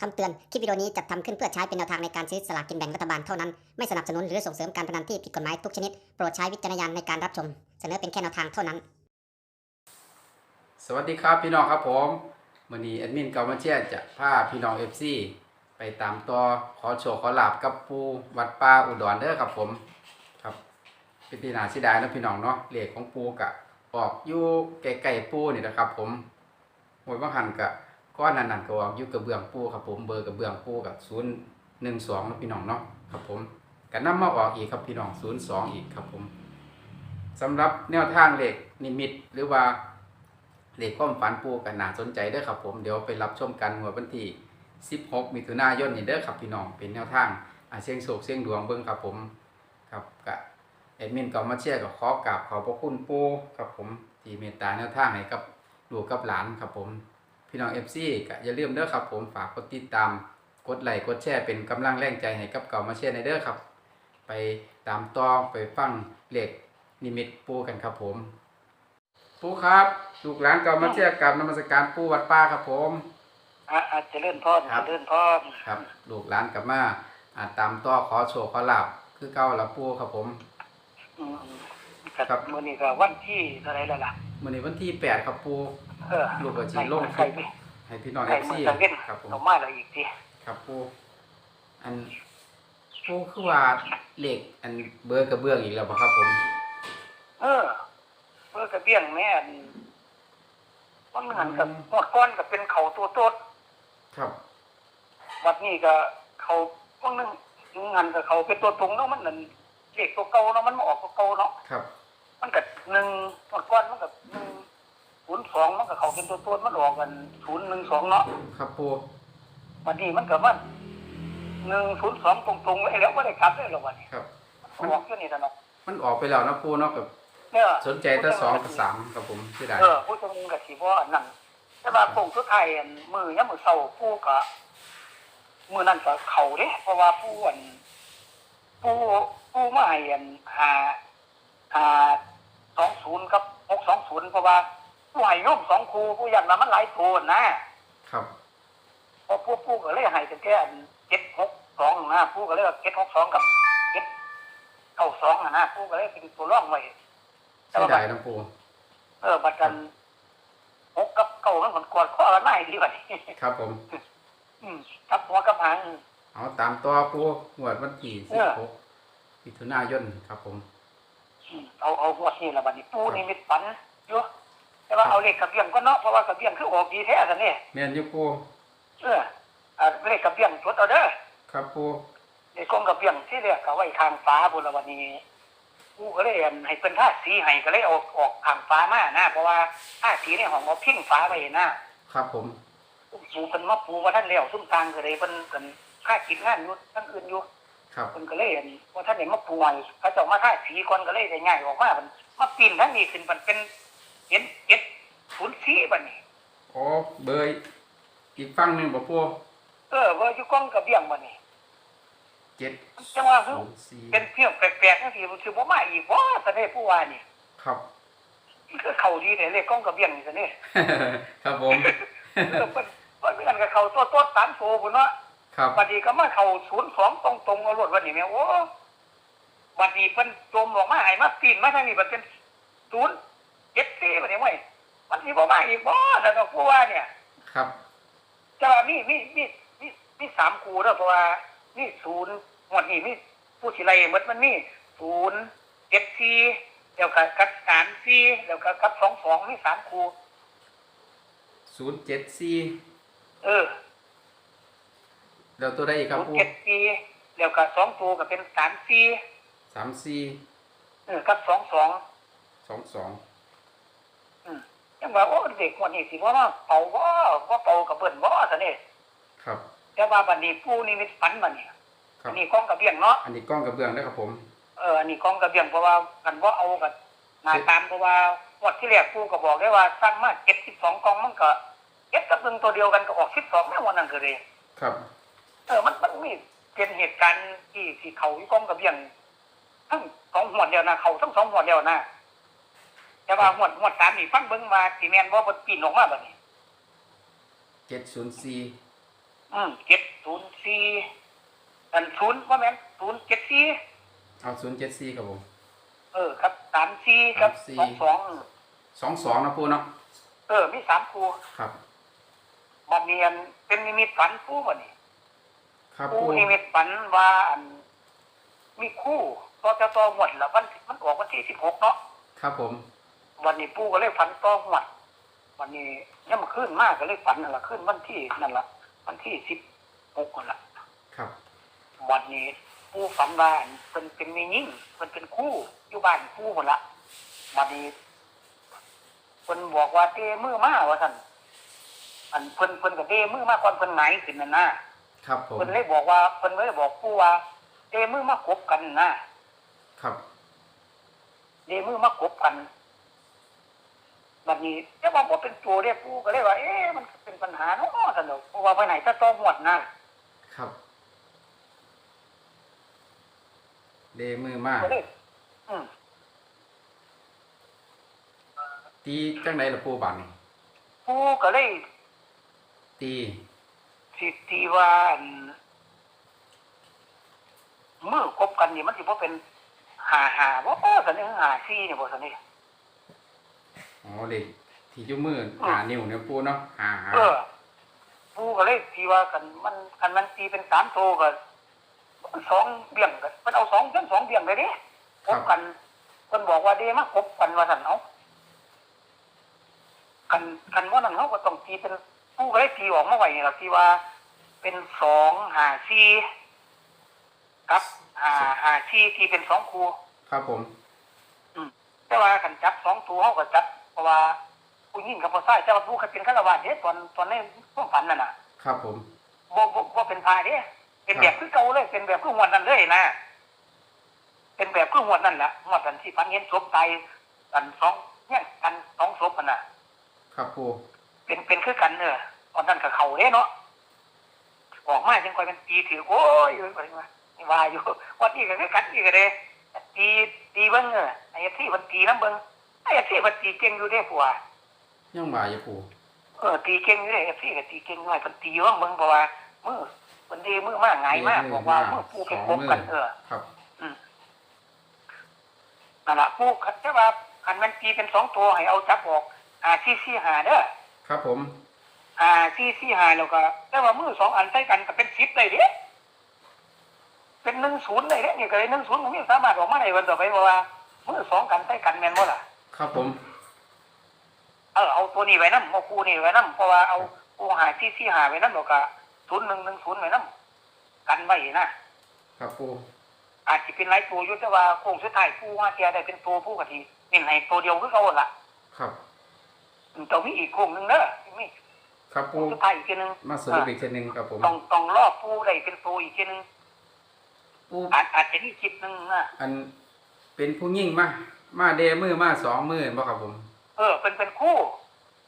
คำเตือน คลิปวิดีโอนี้จัดทำขึ้นเพื่อใช้เป็นแนวทางในการซื้อสลากกินแบ่งรัฐบาลเท่านั้น ไม่สนับสนุนหรือส่งเสริมการพนันที่ผิดกฎหมายทุกชนิด โปรดใช้วิจารณญาณในการรับชม เสนอเป็นแค่แนวทางเท่านั้น สวัสดีครับพี่น้องครับผมวันนี้แอดมินเกามาเชียจะพาพี่น้องเอฟซีไปตามต่อขอโชคขอหลาบกับปูวัดป่าอุดรเด้อครับผมครับเป็นที่นาสีดายนะพี่น้องเนาะเหลขของปูกะออกอยู่ไกลๆปูนี่นะครับ ผมหวยบางหันกะ ก้อนนั้นๆก็ออกอยู่กระเบื้องปูครับผมเบอร์กระเบื้องปูกับศูนย์หนึ่งสองพี่น้องเนาะครับผมกันนำมาออกอีกครับพี่น้องศูนย์สองอีกครับผมสำหรับแนวทางเหลขนิมิตหรือว่าเลขความฝันปูกันหนาสนใจเด้อครับผมเดี๋ยวไปรับชมกันหัวดวันที่16 มิถุนายนนี่เด้อครับพี่น้องเป็นแนวทางอาเชียงโศกเชียงดวงเบิ่งครับผมครับกะแอดมินก็มาเชียร์กับขอกราบขอบพระคุณปูครับผมที่เมตตาแนวทางให้กับลูกกับหลานครับผม พี่น้อง FC ก็อย่าลืมเด้อครับ ผมฝากกดติดตามกดไลค์กดแชร์เป็นกำลังแรงใจให้กับเก่ามาเชียร์ในเด้อครับ ไปตามต่อไปฟังเลขนิมิตปูกันครับผมปูครับลูกหลานเก่ามาเชียร์กับนมัสการปูวัดป้าครับผมอะอาจจะเลื่อนพอดครับจะเลื่อนพอดครับลูกหลานกลับมาอ่าตามต่อขอโชว์ขอลาบคือเก่าละปูครับผมอืมครัครับบมื้อนี้ก็วันที่เท่าไหรแล้วล่ะ มื้อนี้วันที่แปดครับปูเออลูกก็สิลงคใครลิปไม่ให้พี่น้องใคร FC มือสังเว้นครับผม เอามาแล้วอีกทีครับปูอันปูคือว่าเลขอันเบอร์กระเบื้องอีกแล้วบ่ครับผม เออเพื่อกระเบี้ยงแม่นมันหันกับหมดก้อนกับเป็นเขาตัวโตดครับ วัดนี้ก็เขาพวกนึงหันกับเขาเป็นตัวตรงเนาะมันนั่นเลขตัวเก่าเนาะมันมาออกตัวเก่าเนาะครับ มันกับหนึ่งหมดก้อนมันกับหนึ่งศูนย์สองมันกับเขาเป็นตัวโตดมันออกกันศูนย์หนึ่งสองเนาะครับปูวันนี้มันเกิดว่าหนึ่งศูนย์สองตรงๆไว้แล้วไม่ได้กลับเลยหรอกวันนี้ครับออกแค่นี้แต่เนาะมันออกไปแล้วนะปูเนาะกับเนี่ยสนใจแต่สองกับสามครับผมเสียดายเออผู้ชมกับสีว่าอันนั่นแต่ว่าปุ่งสุดท้ายอันมือยังมือเศร้าผู้กะมือนั่นก็เขาเด้เพราะว่าผู้อันผู้ผู้มาให้อันหาหา สองศูนย์กับหกสองศูนย์เพราะว่าผู้ให้โย่มสองครูผู้ยันมามันหลายโทนนะครับเพราะผู้ผู้ก็เลยให้เป็นแค่อันเจ็ดหกสองนะผู้ก็เลยเจ็ดหกสองกับเจ็ดเก้าสองนะผู้ก็เลยเป็นตัวร่องไว้เสียดายนะปูเออบัดกันหกกับเก้ามันเหมือนกอดข้อกันไม่ดีกว่านี้ครับผม อืมกับหัวกับหางเอาตามต่อปูหวดวันที่เอสิบอหกมิถุนายนครับผมอืม เอาเอาหัวนี่ละบัดนี้ปูนี่มิดฝันอยู่แต่ว่าเอาเลขกระเบียงก็เนาะเพราะว่ากระเบียงคือออกดีแท้สันนี่แม่นอยู่ปูเอออ่าเลขกระเบียงจดเอาเด้อครับปูเลขกองกระเบียงที่เรียกเอาไว้ทางฟ้าบนละวันนี้ปูก็เลยอั่นให้เป็นท่าสีให้ก็เลยเอาออกทางฟ้ามานะเพราะว่าท่าสีในห้องเอาพิ้งฟ้าไว้นะครับผมปูเป็นมาปูว่าท่านเลี้ยวซุ่มทางก็เลยเป็นเป็นค่ากินงานอยู่ทั้งอื่นอยู่ ครับคนก็เลยเห็นว่าท่านเห็นมาป่วยเขาเจะมาท่าสีคนก็เลยได้ง่ายออกมามันมาปีนทั้งนี้ขึ้นมันเป็นเห็นเจ็ดศูนย์สี่บัดนี้อ๋อเบอร์อีกฝั่งหนึ่งบ่ปูเออว่าอยู่กล้องกระเบี้ยงบัดนี้เจ็ดจังว่าคือศูนย์สี่เป็นเพี้ยงแปลกๆทั้งสี่มันคือบ่มาอีกว่าสะเน่ผู้ว่านี่ครับมันคือเขาดีเนี่ยเลขกล้องกระเบี้ยงนี่สะเน่ครับผมเออเพิ่นเพิ่นเหมือนกับเขาตัวตัวสามโซพุ่นเนาะ ครับบัดนี้ก็มาเข้าศูนย์สองตรงๆเอารถวันนี้แม่โอ้บัดนี้เพิ่นโจมออกมาให้มาปีนมาทางนี้บัดเป็นศูนย์เจ็ดสี่บัดนี้เว้ยมันสิบ่มาอีกบ่ท่านก็ผู้ว่าเนี่ย ครับแต่ว่ามีมีมีมีมีสามคูเด้อเพราะว่ามีศูนย์หมวดนี้มีผู้สิไลหมดมันมีศูนย์เจ็ดสี่แล้วก็กับสามสี่แล้วก็กับสองสองมีสามคูศูนย์เจ็ดสี่เออ แล้วตัวใดอีกครับศูนย์ปูเจ็ดสี่แล้วก็สองตัวก็เป็นสามสี่สามสี่เออกับสองสองสองสองอืมยังว่าโอ้เด็กหมวดนี้สิว่ามาเป่าว่าว่าเป่ากับเบิ่นว่าซะเนี่ยครับแต่ว่าบัดนี้ผู้นี่มีฝันบัดนี้ครัอับนนี้กล้องกระเบียงเนาะอันนี้กล้องกระเบื้องนะครับผม เอออันนี้กองกระเบียงเพราะว่ากันว่าเอากันมาตามเพราะว่าวัดที่แรกกูก็บอกได้ว่าสร้างมาเจ็ดสิบสองกองมันก็เก็บกับหนึ่งตัวเดียวกันก็ออกสิบสองแม่วันนั้นก็เลย ครับ เออมันมันมีเป็นเหตุการณ์ที่ที่เขาอยู่กองกระเบียงทั้งสองหัวดเดียวนะเขาทั้งสองหัวดเดียวนะแต่ว่าหัวดหัวดสามนี่ฟังเบิ้งมาสีแมนว่าบนปีนออกมาแบบนี้เจ็ดศูนย์สี่ออืมเจ็ดศูนย์สี่อันศูนย์ว่าแม่นศูนย์เจ็ดสี่เอาศูนย์เจ็ดสี่ครับผมเออครับสามสี่ครับสามสี่สองสองสองสองนะปูเนาะเออมีสามครูครับบัดเนียนเป็นนิมิตฝันผู้บ่นี่ ครับผู้ปูนิมิตฝันว่าอันมีคู่ต่อจะต่อหมดแล้ววันมันออกวันที่สิบหกเนาะครับผม วันนี้ปู่ก็เลยฝันต่อหมดวันนี้ย่ำขึ้นมากก็เลยฝันนั่นแหละขึ้นวันที่นั่นแหละวันที่สิบหกนั่นแหละครับวันนี้ปู่ฝันว่าอันเป็นเป็นมียิ่งเป็นเป็นคู่อยู่บ้านปู่หมดละวันนี้เพิ่นบอกว่าเตมือมาว่าท่านอันเพิ่นเพิ่นกับเตมือมาก่อนเพิ่นไหนขึ้นนั่นนะ ครับผมเพิ่นเลยบอกว่าเพิ่นเลยบอกปู่ว่าเตมือมากบกันนะครับเตมือมากบกันวันนี้แต่ว่าบอกเป็นตัวเรียกปู่ก็เลยว่า เอ๊ะมันเป็นปัญหาเนาะสนุกเพราะว่าไปไหนจะต้องหมดนะครับเดมือมากก็เลยอืมตีจังไหนล่ะปูบันปู่ก็เลยตี สิตีว่าอันมือกบกันนี่มันสิบ่เป็นหาหาบ่โอ้สันนี่หาซี่นี่บ่สันนี่อ๋อเด็กที่อยุ่มือหานิ้วเนี่ยปูเนาะหาหาเออปูก็เลยตีว่ากันมันกันมันตีเป็นสามโตวก็มันสองเบี่ยงกันมันเอาสองเบี่ยงสองเบี่ยงเลยเดิกบกันเพิ่นบอกว่าเดมากบกันว่าสันเอากันกันว่านั่นเขาก็ต้องตีเป็น ปูก็เลยตีออกมาไว้นี่ล่ะที่ว่า เป็นสองหาซี่กับหาหาซี่ที่เป็นสองคู่ครับผมแต่ว่ากันจับสองตัวเขาก็จับ เพราะว่าผู้หญิงกับผู้ชายแต่ว่าผู้เขาเป็นฆราวาสเด้ตอนตอนในความฝันนั่นน่ะ ครับผมบ่บ่บ่เป็นพาเด้เป็นแบบคือเก่าเลย เป็นแบบคือหวดนั่นเลยนะเป็นแบบคือหวดนั่นแหละหวดนั้นที่ฝันเห็นศพตายกันสองเนี่ยกันสองศพกันน่ะ ครับปู เป็นเป็นคือกันเนอะตอนนั้นกับเขาเด้เนาะออกมาจังค่อยเป็นตีถือโอ้ยอยู่ไปมาว่าอยู่วันนี้ก็คือกันอีกเด้ตีตีเบิ่งเออไอ้ที่มันตีน้ำเบิ่งไอ้ที่มันตีเก่งอยู่เด้ผัวยังบ่ายอยู่ปูเออตีเก่งอยู่เด้ไอ้ที่ก็ตีเก่งหน่อยมันตีว่างเบิ่งเพราะว่ามือมันดีมือมากไงายมากบอกว่ามือปูเป็นคบกันเออครับนั่นล่ะปูคัดแต่ว่าคันมันตีเป็นสองตัวให้เอาจับออกอ่าซี่ซี่หาเด้อ ครับผมอ่าซี่ซี่หาแล้วก็แต่ว่ามือสองอันใส่กันก็เป็นสิบเลยเด้เป็นหนึ่งศูนย์เลยเด้นี่ก็เลยหนึ่งศูนย์ผมยังสามารถออกมาได้วันต่อไปเพราะว่ามือสองกันใส่กันแม่นบ่ล่ะ ครับผม เออเอาตัวนี้ไว้นำเอาคู่นี้ไว้นำเพราะว่าเอาคู่หาซี่ซี่หาไว้นำแล้วก็ศูนย์หนึ่งหนึ่งศูนย์ไว้นำกันไว้นะครับปูอาจจะเป็นหลายตัวอยู่แต่ว่าโค้งสุดท้ายผู้ว่าเทียได้เป็นตัวผู้กะทีนี่ให้ตัวเดียวคือเขาหั่นล่ะครับ ต้องมีอีกโค้งหนึงเด้อมีครับปูสุดท้ายอีกทีหนึงมาสรุปอีกทีหนึงครับผมต้องต้องรอบผู้ได้เป็นตัวอีกทีหนึงปูอาจอาจจะมีคลิปหนึงนะอันเป็นผู้ยิ่งมามาเดมือมาสองมือบ่ครับผม เออเป็นเป็นคู่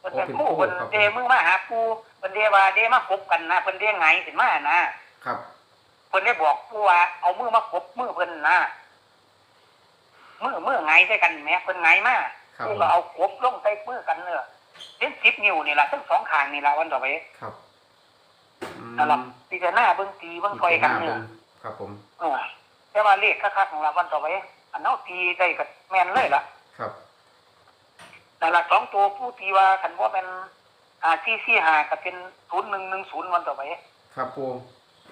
เป็นเป็นคู่โอ้เป็นเป็นคู่ครับเดมือมาหาผู้เป็นเดว่าเดมาคบกันนะเป็นเดไงสิมานะครับ เพิ่นได้บอกผู้ว่าเอามือมาคบมือเพิ่นนะมือมือไงใส่กันแหม่เพิ่นไงมาครับผู้ผมก็เอาคบลงใส่มือกันเนอะ เป็นสิบนิ้วนี่ล่ะทั้งสองข้างนี่ล่ะวันต่อไปครับอืมนั่นล่ะพิจารณาเบิ่งตีเบิ่งซอยกันเนอะครับผมเออแต่ว่าเลขคักๆของเราวันต่อไปอันเอาตีได้กับแม่นเลยล่ะ ครับนั่นล่ะสองตัวผู้ตีว่าคันว่าเป็นอ่าซี่ซี่หาก็เป็นศูนย์หนึ่งหนึ่งศูนย์วันต่อไปครับปู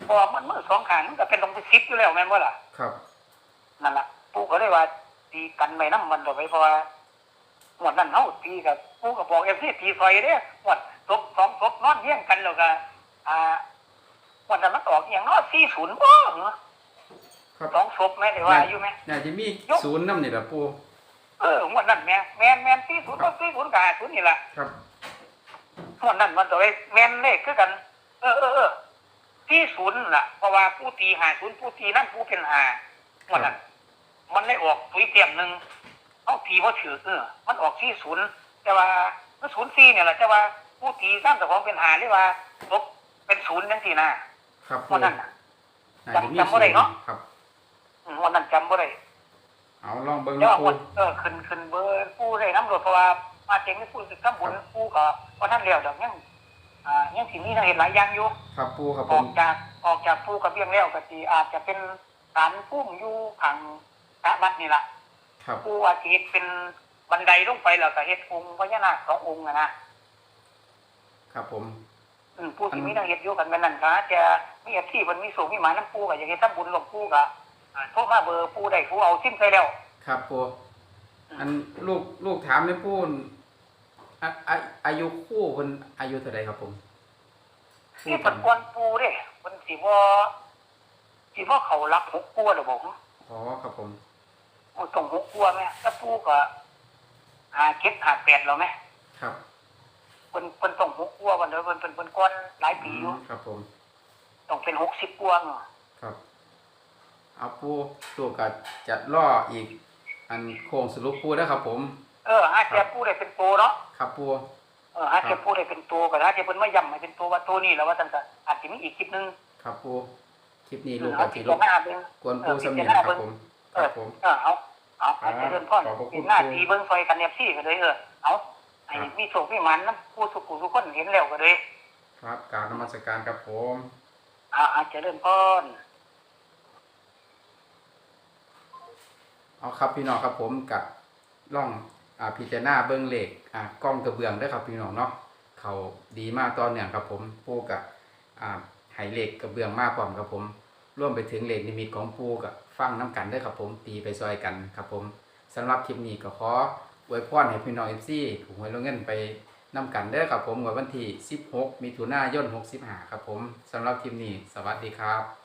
เพราะว่ามันมือสองข้างมันก็เป็นตรงไปซิปอยู่แล้วแม่นว่าล่ะ ครับนั่นล่ะผู้ก็เลยว่าตีกันไปน้ำมันต่อไปเพราะว่าหมดนั่นเฮาตีกับ ผู้ก็บอกเอฟซีตีซอยเด้หมดศพสองศพนอนเลี้ยงกันแล้วก็อ่าหมดนั้นมันออกอหย่างเนาะสี่ศูนย์บ่เนาะครับสองศพแม่ได้ว่าอยู่ไหมน่าจะมีศูนย์น้ำนี่แหละปูเออหมดนั่นแม่แม่นแม่นสี่ศูนย์ก็สี่ศูนย์กับห้าศูนย์นี่แหละครับหมดนั่นมันตัวไอ้แม่นเลขคือกัน เออเออเออสี่ศูนย์ล่ะเพราะว่าผู้ตีห้าศูนย์ผู้ตีนั่นผู้เป็นห้าหมดนั่นมันได้ออกตุยเตรียมหนึ่งเอาตีว่าถือเออ มันออกสี่ศูนย์ แต่ว่ามันศูนย์สี่เนี่ยแหละแต่ว่าผู้ตีสร้างแต่ของเป็นห้าหรือว่าลบเป็นศูนย์จังสี่นะครับหมปูดนั่นน่ะน่าจะมีจำบ่ได้เนาะ ครับ อืมหมดนั่นจำบ่ได้เอาลองเบิ่งแต่นะว่าปูคนเออขึ้นขึ้นเบอร์ผู้ได้น้ำรถเพราะว่ามาเจ๋งไม่พูดถึงข้างบนผู้ก็เพราะท่านเลี้ยวดอกยังอ่ายังสิมีแนวเห็นหลายอย่างอยู่ ครับปูครับอผอมกจากออกจากภูกระเบียงแล้วก็สิอาจจะเป็นศาลพุ่มอยู่ขังพระวัดนี่ล่ะครับภูอาทิตย์เป็น บันไดลงไปแล้วก็เฮ็ดองค์พญานาคสององค์อะนะครับผม อืมผู้ที่มีแนวเฮ็ดอยู่กันแม่นนั่นก็จะมีอาชีพมันมีสูงมีหมายน้ำปูก็อยากเฮ็ดทำบุญหลวงปู่ก็อ่าโทรมาเบอร์ปู่ได้ปู่เอาซิมใส่แล้ว ครับปูอันลูกลูกถามในปูอะอะอายุคู่เพิ่นอายุเท่าไหร่ครับผมนี่เพิ่นกวนปู่เด้เพิ่นสิบ่สิบ่เขารักหกกลัวหรอบ่อ๋อครับผมโอ้ต้องหกกลัวแม่ถ้าปู่ก็ หาเก็ดหาแปดแล้วแม่ครับเพิ่นเพิ่นต้องหกกลัววันเด้อเพิ่นเพิ่นเพิ่นกวนหลายปีอยู่ครับผม ต้องเป็น60กลัวเนาะครับ เอาปูลูกก็จะล่ออีก อันโค้งสรุปปูนะครับผม เออหาแต่ปู่ได้เป็นโตเนาะครับปูเออหาแต่ปู่ได้เป็นโตก็หาแต่เพิ่นมาย้ำให้เป็นโตว่าโตนี่แล้วว่าซั่นก็อาจสิมีอีกคลิปหนึงครับปูคลิปนี้เอลูอกก็เอาสิที่ลลบงหน้าเบิ่งกวนปูเออสมีพิจารณาครับเบิ่งผมเอครัอบผมเออเอา เอาครัอาบจจะเดินพ่อนขอบพระคุณเป็นหน้าที่เบิ่งซอยกันเอฟซี่ก็เลยเออเอาไอ้ครับมีโชคมีหมันนะผู้สุขุทุกคนเห็นแล้วก็เลยครับกรารนมัสการครับผมอ่าอาจจะเริ่มพ่อนเอาครับพี่น้องครับผมกับล่องอ่าพิจารณาเบิ้งเหล็กอ่ากล้องกระเบื้องได้อครับพี่น้องเนาะเขาดีมากตอนเนี่ยครับผมปูกับอ่าไหเหล็กกระเบื้องมากพร้อมครับผมร่วมไปถึงเหล็กนิมิตของปูกับ ฟังน้ำกันได้ครับผมตีไปซอยกันครับผมสำหรับคลิปนี้ก็ขออวยพรให้พี่น้องเอฟซีถูกหวยลงเงินไปนำกันได้ครับผมวันที่ 16 มิถุนายน65 ครับผมสำหรับคลิปนี้ สวัสดีครับ